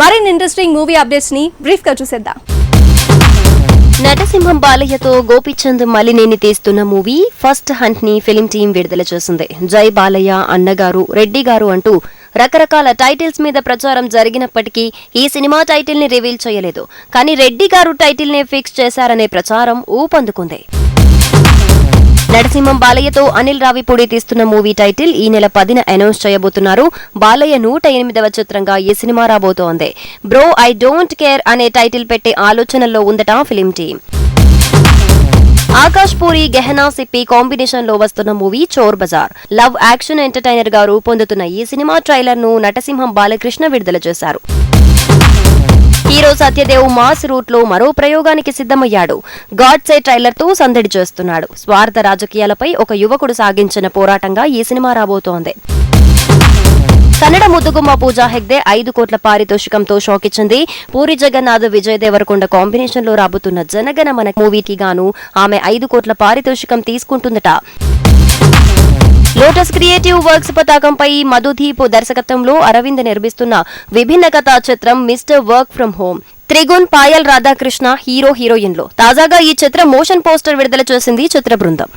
మరిన్ని interesting movie అప్డేట్స్ని బ్రీఫ్గా చూసేద్దాం. నటసింహం బాలయ్యతో గోపిచంద్ మలినేని తీస్తున్న మూవీ ఫస్ట్ హంట్ని ఫిలిం టీం విడుదల చేసింది. జై బాలయ్య అన్నగారు రెడ్డి గారు అంటూ రకరకాల టైటిల్స్ మీద ప్రచారం జరిగినప్పటికీ ఈ సినిమా టైటిల్ని రివీల్ చేయలేదు. కానీ రెడ్డి గారు టైటిల్ నే ఫిక్స్ చేశారనే ప్రచారం ఊపందుకుంది. నరసింహం బాలయ్యతో అనిల్ రావిపూడి తీస్తున్న మూవీ టైటిల్ ఈ నెల పదిన అనౌన్స్ చేయబోతున్నారు. బాలయ్య నూట ఎనిమిదవ చిత్రంగా ఈ సినిమా రాబోతోంది. బ్రో ఐ డోంట్ కేర్ అనే టైటిల్ పెట్టే ఆలోచనల్లో ఉందట ఫిలిం టీం. ఆకాష్ పూరి గెహనా సిప్పి కాంబినేషన్లో వస్తున్న movie Chor Bazaar. Love action ఎంటర్టైనర్గా రూపొందుతున్న ఈ సినిమా ట్రైలర్ను నటసింహం బాలకృష్ణ విడుదల చేశారు. హీరో సత్యదేవ్ మాస్ రూట్లో మరో ప్రయోగానికి సిద్ధమయ్యాడు. గాడ్సే ట్రైలర్తో సందడి చేస్తున్నాడు. స్వార్థ రాజకీయాలపై ఒక యువకుడు సాగించిన పోరాటంగా ఈ సినిమా రాబోతోంది. కన్నడ ముద్దుగుమ్మ పూజా హెగ్దే ఐదు కోట్ల పారితోషికంతో షాకిచ్చింది. పూరి జగన్నాథ్ విజయ్ దేవరకొండ కాంబినేషన్లో రాబోతున్న జనగణమన మూవీకి గాను ఆమె ఐదు కోట్ల పారితోషికం తీసుకుంటుందట. లోటస్ క్రియేటివ్ వర్క్స్ పతాకంపై మధుదీప్ దర్శకత్వంలో అరవింద్ నిర్మిస్తున్న విభిన్న కథా చిత్రం Mister work from home. Trigun Payal Radhakrishna hero హీరోయిన్లు. తాజాగా ఈ చిత్రం మోషన్ పోస్టర్ విడుదల చేసింది చిత్ర బృందం.